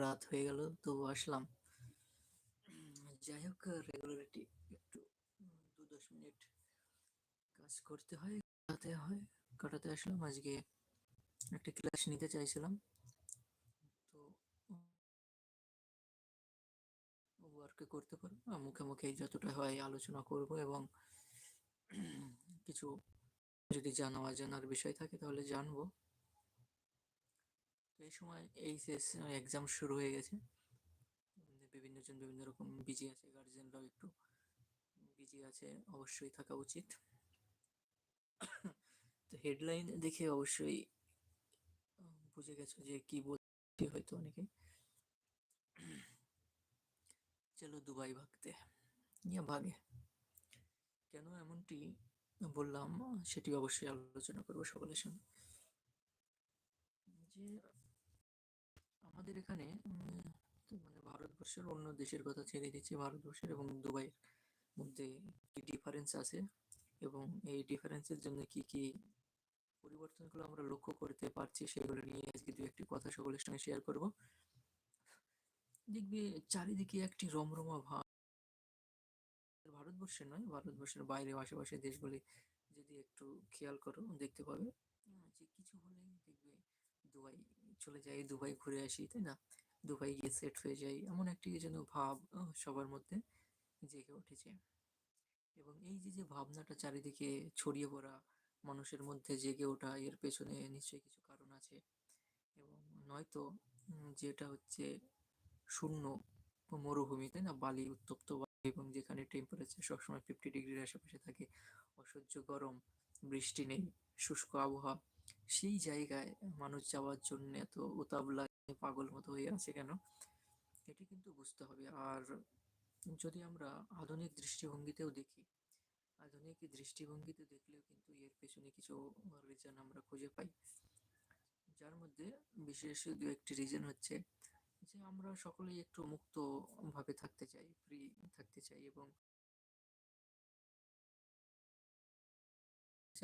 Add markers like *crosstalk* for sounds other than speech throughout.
রাত হয়ে গেল তো আসলাম। যাই হোক রেগুলারিটি একটু দু দশ মিনিট কাজ করতে হয় কাটাতে হয় কাটাতে আসলাম। আজকে একটা ক্লাস নিতে চাইছিলাম তো ওয়ার্কে করতে পারব। না, মুখে মুখে যতটা হয় আলোচনা করব এবং কিছু যদি জানা অজানার বিষয় থাকে তাহলে জানব। এই সময় এইচএস এক্সাম শুরু হয়ে গেছে। বিভিন্ন জন বিভিন্ন রকম বিজি আছে গার্জেনরাও একটু বিজি আছে, অবশ্যই থাকা উচিত। তো হেডলাইন দেখে অবশ্যই বুঝে গেছো যে কি বলতে হয়তো অনেকে। চলো দুবাই ভাগতে নিয়ে ভাগে। কেন এমনটি বললাম, সেটি অবশ্যই আলোচনা করব সকলের সঙ্গে। যে আমাদের এখানে মানে ভারতবর্ষের অন্য দেশের কথা ছেড়ে দিচ্ছি, ভারতবর্ষের এবং দুবাইয়ের মধ্যে কি ডিফারেন্স আছে এবং এই ডিফারেন্সের জন্য কি কি পরিবর্তনগুলো আমরা লক্ষ্য করতে পারছি সেগুলো নিয়ে আজকে দু একটি কথা সকলের সঙ্গে শেয়ার করব। দেখবে চারিদিকে একটি রমরমা ভাব। ভারতবর্ষে নয়, ভারতবর্ষের বাইরে আশেপাশে দেশগুলি যদি একটু খেয়াল করো, দেখতে পাবে যে কিছু হলেই দেখবে দুবাই চলে যাই, দুবাই ঘুরে আসি, তাই না? দুবাই গিয়ে সেট হয়ে যাই, এমন একটি যেন ভাব সবার মধ্যে জেগে উঠেছে। এবং এই যে যে ভাবনাটা চারিদিকে ছড়িয়ে পড়া, মানুষের মধ্যে জেগে ওঠা, এর পেছনে নিশ্চয়ই কিছু কারণ আছে। এবং নয়তো যেটা হচ্ছে শূন্য মরুভূমি, তাই না? বালি উত্তপ্ত এবং যেখানে টেম্পারেচার সবসময় ফিফটি ডিগ্রির আশেপাশে থাকে, অসহ্য গরম, বৃষ্টি নেই, শুষ্ক আবহাওয়া সেই জায়গায় মানুষ যাওয়ার জন্য এত উতাবলা পাগল মতো হয়ে আছে কেন? এটি কিন্তু বুঝতে হবে। আর যদি আমরা আধুনিক দৃষ্টিভঙ্গিতেও দেখি, আধুনিক দৃষ্টিভঙ্গিতে দেখলেও কিন্তু এর পেছনে কিছু রিজন আমরা খুঁজে পাই। যার মধ্যে বিশেষ দু একটি রিজন হচ্ছে যে আমরা সকলেই একটু মুক্ত ভাবে থাকতে চাই।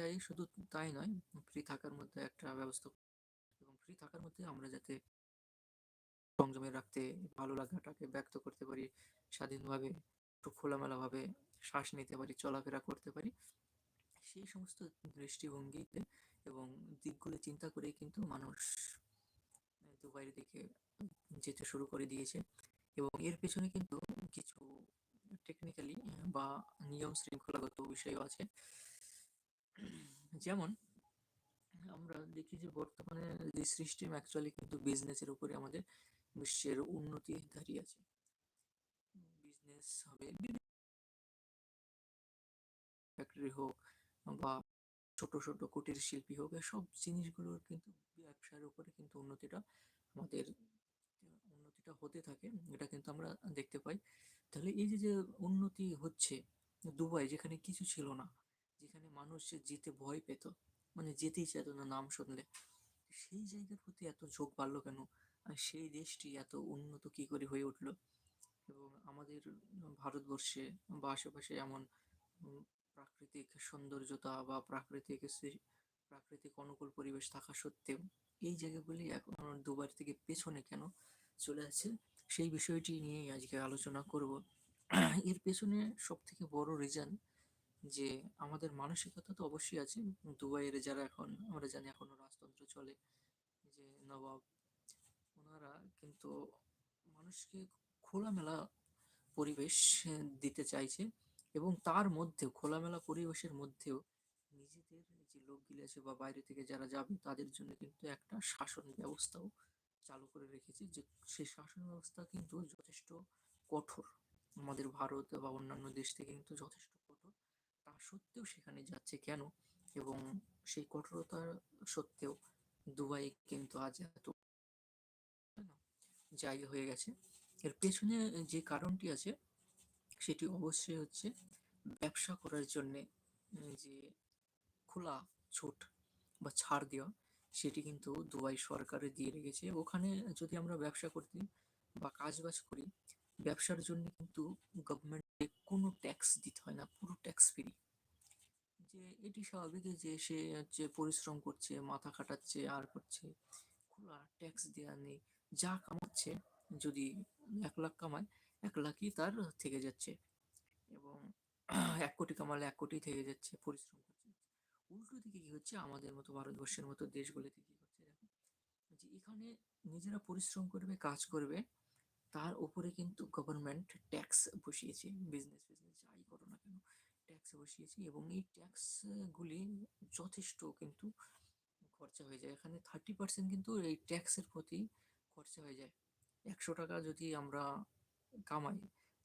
চাই শুধু তাই নয় ফ্রি থাকার মধ্যে একটা ব্যবস্থা এবং ফ্রি থাকার মধ্যে আমরা যাতে সংযমে রাখতে, ভালো লাগাটাকে ব্যক্ত করতে পারি, স্বাধীনভাবে, একটু খোলামেলাভাবে শ্বাস নিতে পারি, চলাফেরা করতে পারি, সেই সমস্ত দৃষ্টিভঙ্গিতে এবং দিকগুলো চিন্তা করে কিন্তু মানুষ দুবাইয়ের দিকে যেতে শুরু করে দিয়েছে। এবং এর পেছনে কিন্তু কিছু টেকনিক্যালি বা নিয়ম শৃঙ্খলাগত বিষয়ও আছে। যেমন, আমরা দেখি যে বর্তমানে যে সিস্টেম অ্যাকচুয়ালি কিন্তু বিজনেসের উপরে আমাদের বিশ্বের উন্নতি দাঁড়িয়ে আছে। বিজনেস হবে ফ্যাক্টরি হোক বা ছোট ছোট কুটির শিল্পী হোক এসব জিনিসগুলোর কিন্তু ব্যবসার উপরে কিন্তু উন্নতিটা আমাদের উন্নতিটা হতে থাকে, এটা কিন্তু আমরা দেখতে পাই। তাহলে এই যে যে উন্নতি হচ্ছে দুবাই, যেখানে কিছু ছিল না যেখানে মানুষ যেতে ভয় পেত মানে যেতেই চাইত না নাম শুনলে। সেই জায়গার প্রতি এত ঝোঁক বাড়লো কেন? আর সেই দেশটি এত উন্নত কি করে হয়ে উঠল? এবং আমাদের ভারতবর্ষে বা আশেপাশে এমন প্রাকৃতিক সৌন্দর্যতা বা প্রাকৃতিক প্রাকৃতিক অনুকূল পরিবেশ থাকা সত্ত্বেও এই জায়গাগুলি এখন দুবার থেকে পেছনে কেন চলে যাচ্ছে সেই বিষয়টি নিয়েই আজকে আলোচনা করব। এর পেছনে সব থেকে বড় রিজন যে আমাদের মানসিকতা তো অবশ্যই আছে। দুবাইয়ের যারা এখন, আমরা জানি এখনও রাজতন্ত্র চলে, যে নবাব, ওনারা কিন্তু মানুষকে খোলামেলা পরিবেশ দিতে চাইছে এবং তার মধ্যেও, খোলামেলা পরিবেশের মধ্যেও নিজেদের যে লোকগুলি আছে বা বাইরে থেকে যারা যাবে, তাদের জন্য কিন্তু একটা শাসন ব্যবস্থাও চালু করে রেখেছে, যে সেই শাসন ব্যবস্থা কিন্তু যথেষ্ট কঠোর। আমাদের ভারত বা অন্যান্য দেশ থেকে কিন্তু যথেষ্ট সত্ত্বেও সেখানে যাচ্ছে কেন? এবং সেই কঠোরতার সত্ত্বেও দুবাই কিন্তু আজ এত জায়গা হয়ে গেছে। এর পেছনে যে কারণটি আছে, সেটি অবশ্যই হচ্ছে ব্যবসা করার জন্যে যে খোলা ছুট বা ছাড় দেওয়া, সেটি কিন্তু দুবাই সরকারে দিয়ে রেখেছে। ওখানে যদি আমরা ব্যবসা করতে বা কাজ বাজ করি, ব্যবসার জন্য কিন্তু গভর্নমেন্টে কোনো ট্যাক্স দিতে হয় না, পুরো ট্যাক্স ফ্রি যে এটি স্বাভাবিক যে সে হচ্ছে পরিশ্রম করছে, মাথা খাটাচ্ছে, আর করছে। খোলা ট্যাক্স দেওয়া নেই। যা কামাচ্ছে, যদি এক লাখ কামায়, এক লাখই তার থেকে যাচ্ছে। এবং এক কোটি কামালে এক কোটি থেকে যাচ্ছে, পরিশ্রম করছে। উল্টো দিকে কি হচ্ছে? আমাদের মতো ভারতবর্ষের মতো দেশগুলিতে কি হচ্ছে? দেখো, যে এখানে নিজেরা পরিশ্রম করবে, কাজ করবে, তার উপরে কিন্তু গভর্নমেন্ট ট্যাক্স বসিয়েছে বিজনেস বিজনেস ট্যাক্স বসিয়েছে এবং এই ট্যাক্সগুলি যথেষ্ট কিন্তু খরচা হয়ে যায়। এখানে থার্টি পার্সেন্ট কিন্তু এই ট্যাক্সের প্রতি খরচা হয়ে যায়। একশো টাকা যদি আমরা কামাই,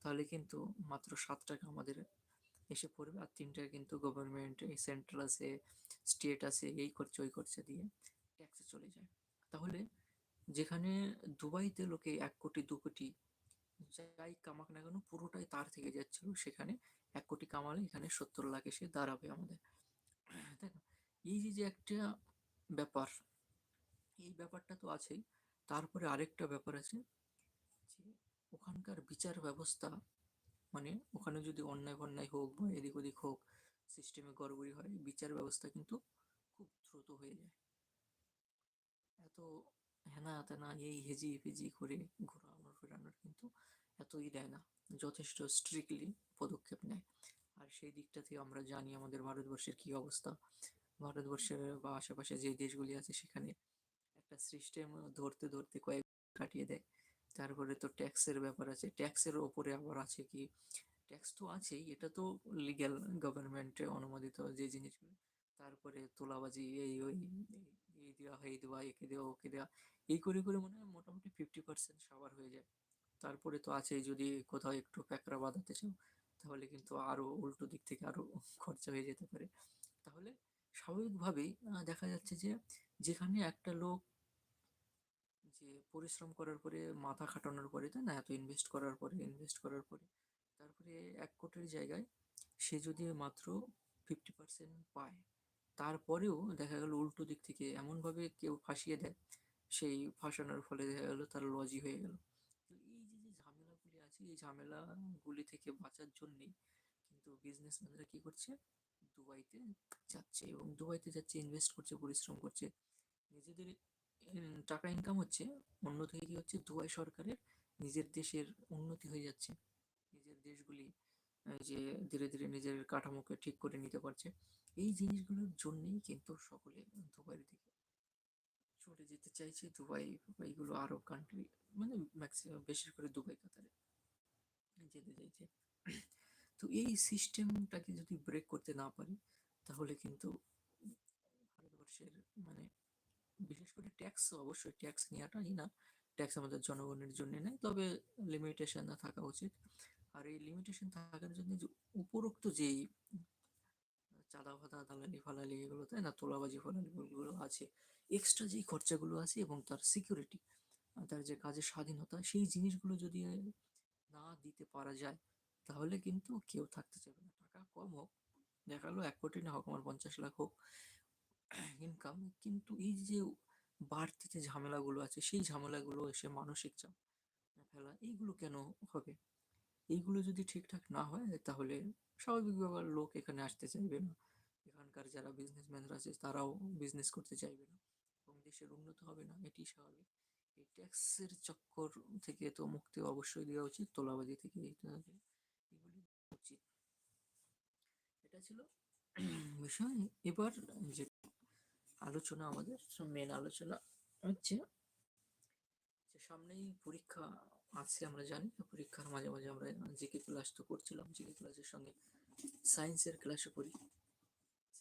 তাহলে কিন্তু মাত্র সাত টাকা আমাদের এসে পড়বে আর তিনটা কিন্তু গভর্নমেন্ট এই সেন্ট্রাল আছে স্টেট আছে, এই খরচা, ওই খরচা দিয়ে ট্যাক্সে চলে যায়। তাহলে যেখানে দুবাইতে লোকে এক কোটি, দু কোটি যাই কামাক না কেন পুরোটাই তার থেকে যাচ্ছিল সেখানে। এক কোটি কামালে এখানে সত্তর লাখ এসে দাঁড়াবে আমাদের। *clears throat* তাই এই যে যে একটা ব্যাপার, এই ব্যাপারটা তো আছেই। তারপরে আরেকটা ব্যাপার আছে যে, ওখানকার বিচার ব্যবস্থা মানে ওখানে যদি অন্যায় ফন্যায় হোক বা এদিক ওদিক হোক সিস্টেমে গড়বড়ি হয়, বিচার ব্যবস্থা কিন্তু খুব দ্রুত হয়ে যায়। এত হেনা তেনা, এই হেজি ফেজি করে ঘোরানোর ফেরানোর কিন্তু এতই দেয় না। যথেষ্ট স্ট্রিক্টলি পদক্ষেপ নেয়। আর সেই দিকটাতে আমরা জানি আমাদের ভারতবর্ষের কি অবস্থা। ভারতবর্ষের বা আশেপাশে যে দেশগুলি আছে সেখানে একটা সিস্টেম ধরতে ধরতে কয়েক কাটিয়ে দেয়। তারপরে তো ট্যাক্সের ব্যাপার আছে। ট্যাক্সের ওপরে আবার আছে কি? ট্যাক্স তো আছেই। এটা তো লিগ্যাল গভর্নমেন্টে অনুমোদিত যে জিনিসগুলো। তারপরে তোলাবাজি, এই ওই, এই দেওয়া এই দেওয়া, একে দেওয়া, ওকে দেওয়া এই করে করে মনে হয় মোটামুটি ফিফটি পার্সেন্ট সাবার হয়ে যায়। তারপরে তো আছেই, যদি কোথাও একটু প্যাকরা বাঁধাতে চাও, তাহলে কিন্তু আরও উল্টো দিক থেকে আরও *laughs* খরচা হয়ে যেতে পারে। তাহলে স্বাভাবিকভাবেই দেখা যাচ্ছে যে যেখানে একটা লোক যে পরিশ্রম করার পরে, মাথা খাটানোর পরে, তাই না? এত ইনভেস্ট করার পরে ইনভেস্ট করার পরে, তারপরে এক কোটির জায়গায় সে যদি মাত্র ফিফটি পার্সেন্ট পায়, তারপরেও দেখা গেল উল্টো দিক থেকে এমনভাবে কেউ ফাঁসিয়ে দেয় সেই ফাঁসানোর ফলে দেখা গেল তার লজি হয়ে গেল। এই যে যে ঝামেলাগুলি আছে, এই ঝামেলাগুলি থেকে বাঁচার জন্যেই কিন্তু বিজনেসম্যানরা কি করছে? দুবাইতে যাচ্ছে এবং দুবাইতে যাচ্ছে ইনভেস্ট করছে, পরিশ্রম করছে। নিজেদের টাকা ইনকাম হচ্ছে, অন্যদিকে কি হচ্ছে? দুবাই সরকারের নিজের দেশের উন্নতি হয়ে যাচ্ছে। নিজের দেশগুলি যে ধীরে ধীরে নিজের কাঠামোকে ঠিক করে নিতে পারছে। এই জিনিসগুলোর জন্যেই কিন্তু সকলে দুবাইয়ের দিকে চলে যেতে চাইছে দুবাই এইগুলো আরব কান্ট্রি মানে ম্যাক্সিমাম বিশেষ করে দুবাই, কাতারে যেতে চাইছে। তো এই সিস্টেমটাকে যদি ব্রেক করতে না পারি, তাহলে কিন্তু ভারতবর্ষের মানে বিশেষ করে ট্যাক্স অবশ্যই ট্যাক্স নেওয়াটাই না ট্যাক্স আমাদের জনগণের জন্য নেই তবে লিমিটেশন থাকা উচিত। আর এই লিমিটেশন থাকার জন্য যে উপরোক্ত যেই চাঁদা ফাদা দালালি ফালালি এগুলো, তাই না? তোলাবাজি ফালালি এগুলো আছে। এক্সট্রা যেই খরচাগুলো আছে এবং তার সিকিউরিটি তার যে কাজের স্বাধীনতা, সেই জিনিসগুলো যদি না দিতে পারা যায়, তাহলে কিন্তু কেউ থাকতে চাইবে না। টাকা কম হোক, দেখাল এক কোটি না হোক, আমার পঞ্চাশ লাখ হোক *clears throat* ইনকাম কিন্তু এই যে বাড়তি যে ঝামেলাগুলো আছে, সেই ঝামেলাগুলো এসে মানসিক চাপ, ফেলা, এইগুলো কেন হবে? এইগুলো যদি ঠিকঠাক না হয়, তাহলে স্বাভাবিক ব্যাপার, লোক এখানে আসতে চাইবে না। এখানকার যারা বিজনেসম্যানরা আছে, তারাও বিজনেস করতে চাইবে না। এবং দেশের উন্নত হবে না এটি স্বাভাবিক। এই ট্যাক্সের চক্কর থেকে তো মুক্তি অবশ্যই দেওয়া উচিত, তোলাবাজি থেকে এগুলি উচিত। এটা ছিল বিষয়। এবার যে আলোচনা আমাদের মেন আলোচনা হচ্ছে সামনেই পরীক্ষা আছে, আমরা জানি পরীক্ষার মাঝে মাঝে আমরা জিকে ক্লাস তো করছিলাম, জিকে ক্লাসের সঙ্গে সায়েন্সের ক্লাসও করি।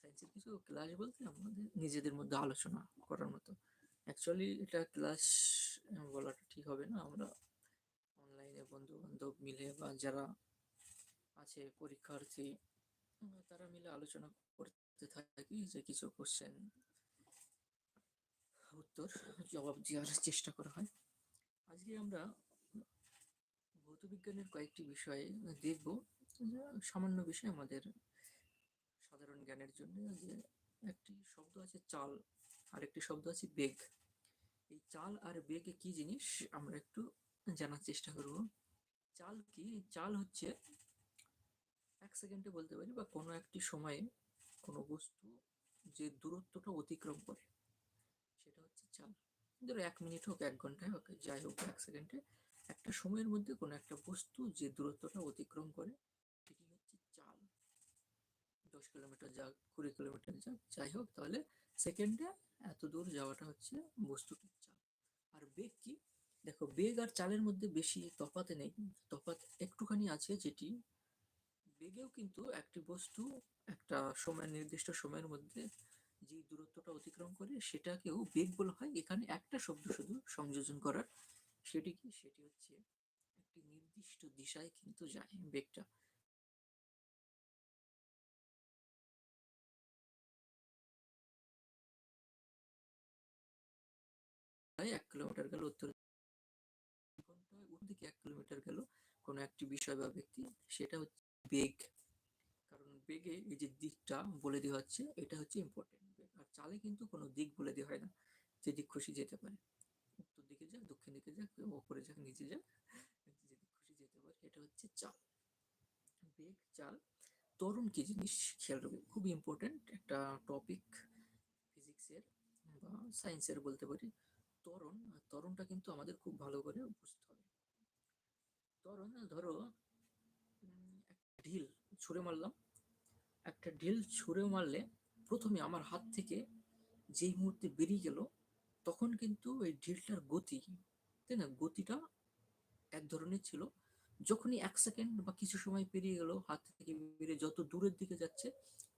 সায়েন্সের কিছু ক্লাস বলতে আমাদের নিজেদের মধ্যে আলোচনা করার মতো। অ্যাকচুয়ালি এটা ক্লাস বলাটা ঠিক হবে না। আমরা অনলাইনে বন্ধু বান্ধব মিলে বা যারা আছে পরীক্ষার্থী তারা মিলে আলোচনা করতে থাকি যে কিছু কোশ্চেন উত্তর, জবাব দেওয়ার চেষ্টা করা হয়। আজকে আমরা ভৌতবিজ্ঞানের কয়েকটি বিষয় দেখব। সামান্য বিষয় আমাদের সাধারণ জ্ঞানের জন্য যে একটি শব্দ আছে চাল, আর একটি শব্দ আছে বেগ। এই চাল আর বেগ কি জিনিস আমরা একটু জানার চেষ্টা করব। চাল কি? চাল হচ্ছে এক সেকেন্ডে বলতে পারি বা কোনো একটি সময়ে কোনো বস্তু যে দূরত্বটা অতিক্রম করে, সেটা হচ্ছে চাল। ধরো এক মিনিট হোক, এক ঘন্টায় হোক, যাই হোক, এক সেকেন্ডে একটা সময়ের মধ্যে কোনো একটা বস্তু যে দূরত্বটা অতিক্রম করে দশ কিলোমিটার যাক কুড়ি কিলোমিটার যাক যাই হোক, তাহলে সেকেন্ডে এত দূর যাওয়াটা হচ্ছে বস্তুটির চাল আর বেগ কি? দেখো, বেগ আর চালের মধ্যে বেশি তফাতে নেই তফাৎ একটুখানি আছে যেটি, বেগেও কিন্তু একটি বস্তু একটা সময়, নির্দিষ্ট সময়ের মধ্যে যে দূরত্বটা অতিক্রম করে সেটাকেও বেগ বলা হয়। এখানে একটা শব্দ শুধু সংযোজন করার, সেটি কি? সেটি হচ্ছে একটি নির্দিষ্ট দিশায় কিন্তু যায় বেগটা। এক কিলোমিটার গেল উত্তর ঘন্টায় দিকে এক কিলোমিটার গেল কোনো একটি বিষয় বা ব্যক্তি, সেটা হচ্ছে বেগ। কারণ বেগে এই যে দিকটা বলে দেওয়া হচ্ছে, এটা হচ্ছে ইম্পর্টেন্ট আর চালে কিন্তু কোনো দিক বলে দেওয়া হয় না, যে দিক খুশি যেতে পারে। উত্তর দিকে যাক, দক্ষিণ দিকে যাক, ওপরে যাক, নিচে যাক যেদিক খুশি যেতে পারে, এটা হচ্ছে চাল। বেগ, চাল ত্বরণ কি জিনিস? খেয়াল রাখবে খুব ইম্পর্টেন্ট একটা টপিক ফিজিক্সের বা সায়েন্সের বলতে পারি। ত্বরণ ত্বরণটা কিন্তু আমাদের খুব ভালো করে বুঝতে হবে। ত্বরণ ধরো ঢিল ছুঁড়ে মারলাম। একটা ঢিল ছুঁড়ে মারলে প্রথমে আমার হাত থেকে যেই মুহূর্তে বেরিয়ে গেল, তখন কিন্তু এই ঢিলটার গতি, তাই না? গতিটা এক ধরনের ছিল। যখনই এক সেকেন্ড বা কিছু সময় পেরিয়ে গেল, হাত থেকে বেরিয়ে যত দূরের দিকে যাচ্ছে,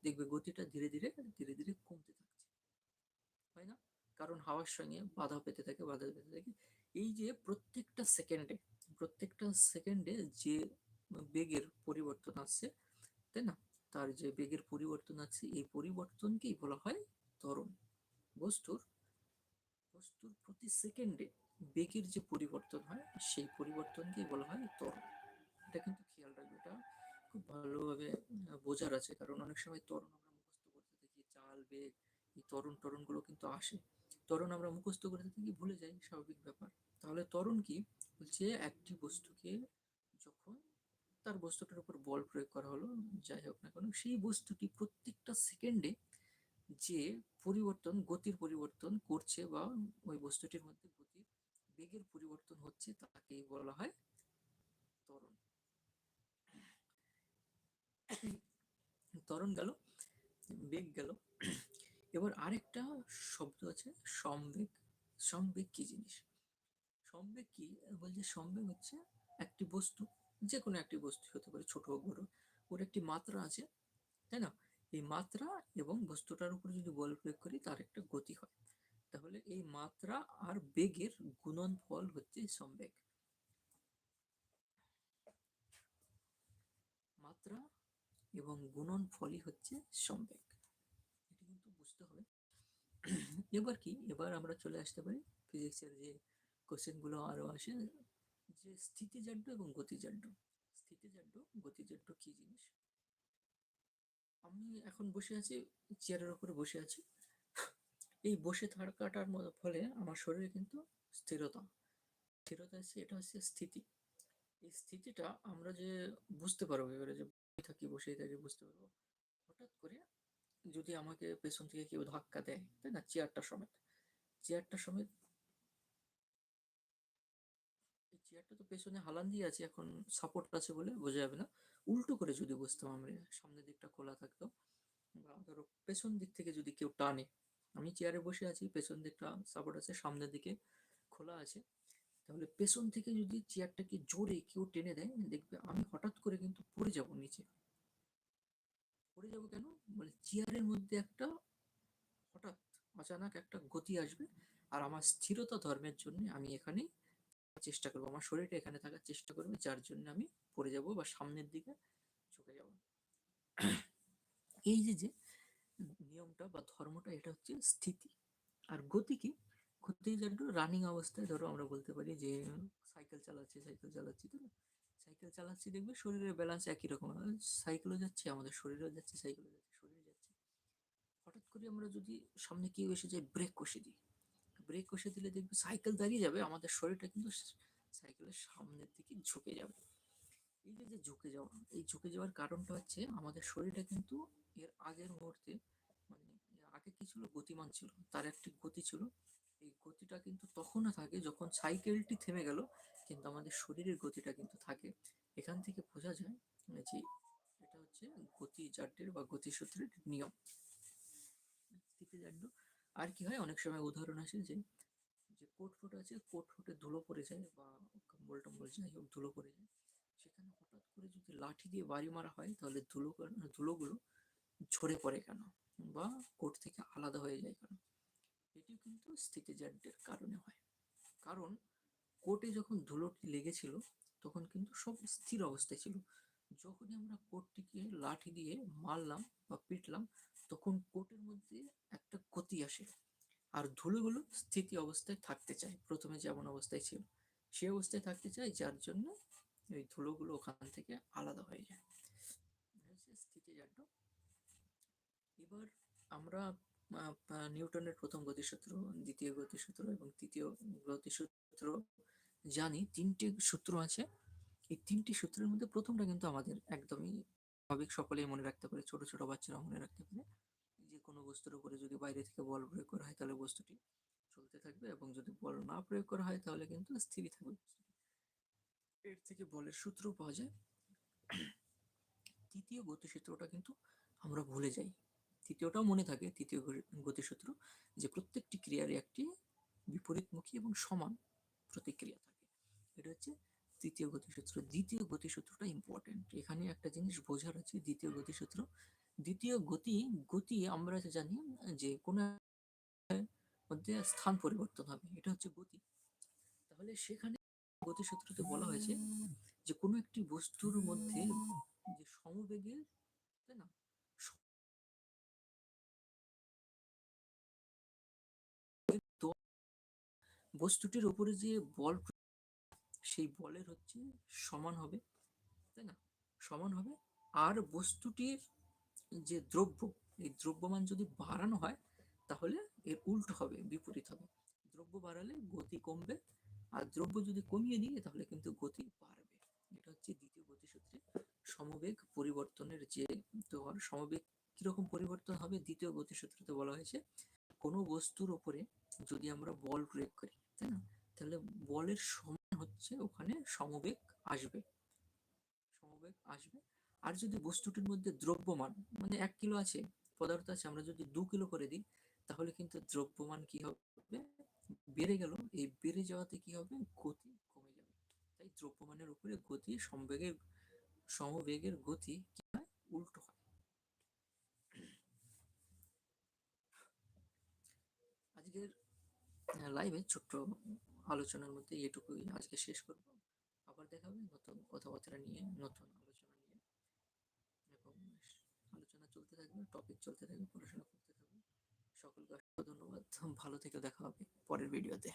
দেখবে গতিটা ধীরে ধীরে ধীরে ধীরে কমতে থাকছে। তাই না? কারণ হাওয়ার সঙ্গে বাধা পেতে থাকে, বাধা পেতে থাকে। এই যে প্রত্যেকটা সেকেন্ডে প্রত্যেকটা সেকেন্ডে যে বেগের পরিবর্তন আসছে, তাই না? তার যে বেগের পরিবর্তন আছে এই পরিবর্তনকেই বলা হয় ত্বরণ। বস্তুর বস্তুর প্রতি সেকেন্ডে বেগের যে পরিবর্তন হয়, সেই পরিবর্তনকেই বলা হয় ত্বরণ। এটা কিন্তু খেয়াল রাখবে, এটা খুব ভালোভাবে বোঝার আছে। কারণ অনেক সময় ত্বরণ আমরা মুখস্থ করতে থাকি, চাল, বেগ, এই ত্বরণ টরণগুলো কিন্তু আসে। ত্বরণ আমরা মুখস্থ করতে থাকি, ভুলে যাই, স্বাভাবিক ব্যাপার। তাহলে ত্বরণ কি? বলছে একটি বস্তুকে যখন তার বস্তুটার উপর বল প্রয়োগ করা হলো, যাই হোক না কেন, সেই বস্তুটি প্রত্যেকটা সেকেন্ডে যে পরিবর্তন, গতির পরিবর্তন করছে বা ওই বস্তুটির মধ্যে গতির বেগের পরিবর্তন হচ্ছে, তাকেই বলা হয় ত্বরণ ত্বরণ গেল, বেগ গেল এবার আরেকটা শব্দ আছে সমবেগ সমবেগ কি জিনিস? সমবেগ কি? বলছে সমবেগ হচ্ছে একটি বস্তু যে কোনো একটি বস্তু হতে পারে, ছোট হোক, বড় ওর একটি মাত্রা আছে, তাই না? এই মাত্রা এবং বস্তুটার উপর যদি বল প্রয়োগ করি, তার একটা গতি হয়। তাহলে এই মাত্রা আর বেগের গুণন ফল হচ্ছে সমবেগ মাত্রা এবং গুণন ফলই হচ্ছে সমবেগ বুঝতে হবে। এবার কি? এবার আমরা চলে আসতে পারি ফিজিক্সের যে কোশ্চেনগুলো আরও আসে, যে স্থিতিজাড্য এবং গতিজাড্য। স্থিতিজাড্য, গতিজাড্য কি জিনিস? আমি এখন বসে আছি চেয়ারের উপরে বসে আছি। এই বসে থাকাটার ফলে আমার শরীরে কিন্তু স্থিরতা। স্থিরতা আছে এটা হচ্ছে স্থিতি। এই স্থিতিটা আমরা যে বুঝতে পারব, এবারে যে থাকি, বসেই থাকি, বুঝতে পারব, হঠাৎ করে যদি আমাকে পেছন থেকে কেউ ধাক্কা দেয়, তাই না? চেয়ারটা সমেত। চেয়ারটা সমেত চেয়ারটা তো পেছনে হালান দিয়ে আছে, এখন সাপোর্ট আছে বলে বোঝা যাবে না। উল্টো করে যদি বসতাম আমরা, সামনের দিকটা খোলা থাকতো, বা ধরো পেছন দিক থেকে যদি কেউ টানে, আমি চেয়ারে বসে আছি, পেছন দিকটা সাপোর্ট আছে, সামনের দিকে খোলা আছে, তাহলে পেছন থেকে যদি চেয়ারটাকে জোরে কেউ টেনে দেয়, দেখবে আমি হঠাৎ করে কিন্তু পড়ে যাব নিচে। পড়ে যাব কেন? মানে চেয়ারের মধ্যে একটা হঠাৎ অচানক একটা গতি আসবে আর আমার স্থিরতা ধর্মের জন্য আমি এখানেই চেষ্টা করব। আমার শরীরটা এখানে থাকার চেষ্টা করবে, যার জন্য আমি পড়ে যাব বা সামনের দিকে ঝুঁকে যাব। এই যে যে নিয়মটা বা ধর্মটা, এটা হচ্ছে স্থিতি। আর গতি কি? গতি একটু রানিং অবস্থায় ধরো আমরা বলতে পারি যে সাইকেল চালাচ্ছি সাইকেল চালাচ্ছি তো সাইকেল চালাচ্ছি, দেখবে শরীরের ব্যালেন্স একই রকম। সাইকেলও যাচ্ছে, আমাদের শরীরেও যাচ্ছে সাইকেলও যাচ্ছে শরীরে যাচ্ছে। হঠাৎ করে আমরা যদি সামনে কেউ এসে যায় ব্রেক কষে দিই। ব্রেক কষে দিলে দেখবে সাইকেল দাঁড়িয়ে যাবে, আমাদের শরীরটা কিন্তু সাইকেলের সামনের দিকে ঝুঁকে যাবে। এই যে যে ঝুঁকে যাওয়া, এই ঝুঁকে যাওয়ার কারণটা হচ্ছে আমাদের শরীরটা কিন্তু এর আগের মুহূর্তে মানে আগে কি ছিল? গতিমান ছিল। তার একটি গতি ছিল। এই গতিটা কিন্তু তখনও থাকে যখন সাইকেলটি থেমে গেল কিন্তু আমাদের শরীরের গতিটা কিন্তু থাকে। এখান থেকে বোঝা যায় যে এটা হচ্ছে গতি জাড্যের বা গতিসূত্রের নিয়ম। স্থিতিজাড্য আর কি হয়, অনেক সময় উদাহরণ আসে যে যে কোট ফোট আছে, কোট ফোটে ধুলো পড়ে যায় বা কম্বল টম্বল যাই হোক ধুলো পড়ে যায়। সেখানে হঠাৎ করে যদি লাঠি দিয়ে বাড়ি মারা হয়, তাহলে ধুলো ধুলোগুলো ঝরে পড়ে কেন? বা কোট থেকে আলাদা হয়ে যায় কেন? এটিও কিন্তু স্থিতিজাড্যের কারণে হয়। কারণ কোটে যখন ধুলোটি লেগেছিল, তখন কিন্তু সব স্থির অবস্থায় ছিল। যখনই আমরা কোটটিকে লাঠি দিয়ে মারলাম বা পিটলাম, তখন কোটের মধ্যে একটা গতি আসে। আর ধুলোগুলো স্থিতি অবস্থায় থাকতে চায়, প্রথমে যেমন অবস্থায় ছিল, সে অবস্থায় থাকতে চায়, যার জন্য এই ধুলোগুলো ওখান থেকে আলাদা হয়ে যায়। স্থিতিজাড্য এবার আমরা নিউটনের প্রথম গতিসূত্র, দ্বিতীয় গতিসূত্র এবং তৃতীয় গতিসূত্র জানি তিনটি সূত্র আছে। এই তিনটি সূত্রের মধ্যে প্রথমটা কিন্তু আমাদের একদমই স্বাভাবিক, সকলেই মনে রাখতে পারে, ছোট ছোট বাচ্চারা মনে রাখতে পারে। যে কোনো বস্তুর উপরে যদি বাইরে থেকে বল প্রয়োগ করা হয়, তাহলে বস্তুটি চলতে থাকবে এবং যদি বল না প্রয়োগ করা হয়, তাহলে কিন্তু স্থিরই থাকবে এর থেকে বলের সূত্র পাওয়া যায়। তৃতীয় গতিসূত্রটা কিন্তু আমরা ভুলে যাই। তৃতীয়টাও মনে থাকে, তৃতীয় গতিসূত্র, যে প্রত্যেকটি ক্রিয়ারই একটি বিপরীতমুখী এবং সমান প্রতিক্রিয়া থাকে। এটা হচ্ছে। তৃতীয় গতিসূত্র, দ্বিতীয় গতিসূত্রটা ইম্পর্টেন্ট এখানে একটা জিনিস বোঝার আছে, দ্বিতীয় গতিসূত্র। দ্বিতীয় গতি গতি আমরা জানি যে কোনো মধ্যে স্থান পরিবর্তন হবে, এটা হচ্ছে গতি। তাহলে সেখানে গতিসূত্রতে বলা হয়েছে যে কোনো একটি বস্তুর মধ্যে যে সমবেগের তাই না? বস্তুটির উপরে যে বল সেই বলের হচ্ছে সমান হবে, তাই না? সমান হবে। আর বস্তুটির যে দ্রব্য, এই দ্রব্যমান যদি বাড়ানো হয়, তাহলে এর উল্টো হবে, বিপরীত হবে। দ্রব্য বাড়ালে গতি কমবে, আর দ্রব্য যদি কমিয়ে দিই তাহলে কিন্তু গতি বাড়বে। এটা হচ্ছে দ্বিতীয় গতিসূত্রে সমবেগ পরিবর্তনের যে তোমার সমবেগ কীরকম পরিবর্তন হবে? দ্বিতীয় গতিসূত্রতে বলা হয়েছে, কোনো বস্তুর ওপরে যদি আমরা বল প্রয়োগ করি, তাই না? তাহলে বলের সমান হচ্ছে ওখানে সমবেগ আসবে। সমবেগ আসবে। আর যদি বস্তুটির মধ্যে দ্রব্যমান মানে এক কিলো আছে, পদার্থ আছে, আমরা যদি দু কিলো করে দিই, তাহলে কিন্তু দ্রব্যমান কি হবে? বেড়ে গেল। এই বেড়ে যাওয়াতে কি হবে? গতি কমে যাবে। তাই দ্রব্যমানের উপরে গতি, সমবেগের সমবেগের গতি কি হয়? উল্টো হয়। আজকের লাইভে ছোট্ট আলোচনার মধ্যে এটুকুই আজকে শেষ করব। আবার দেখা হবে নতুন কথাবার্তা নিয়ে, নতুন আলোচনা নিয়ে। এবং আলোচনা চলতে থাকবে টপিক চলতে থাকবে, পড়াশোনা করতে থাকবে। সকলকে ধন্যবাদ। ভালো থেকে দেখা হবে পরের ভিডিওতে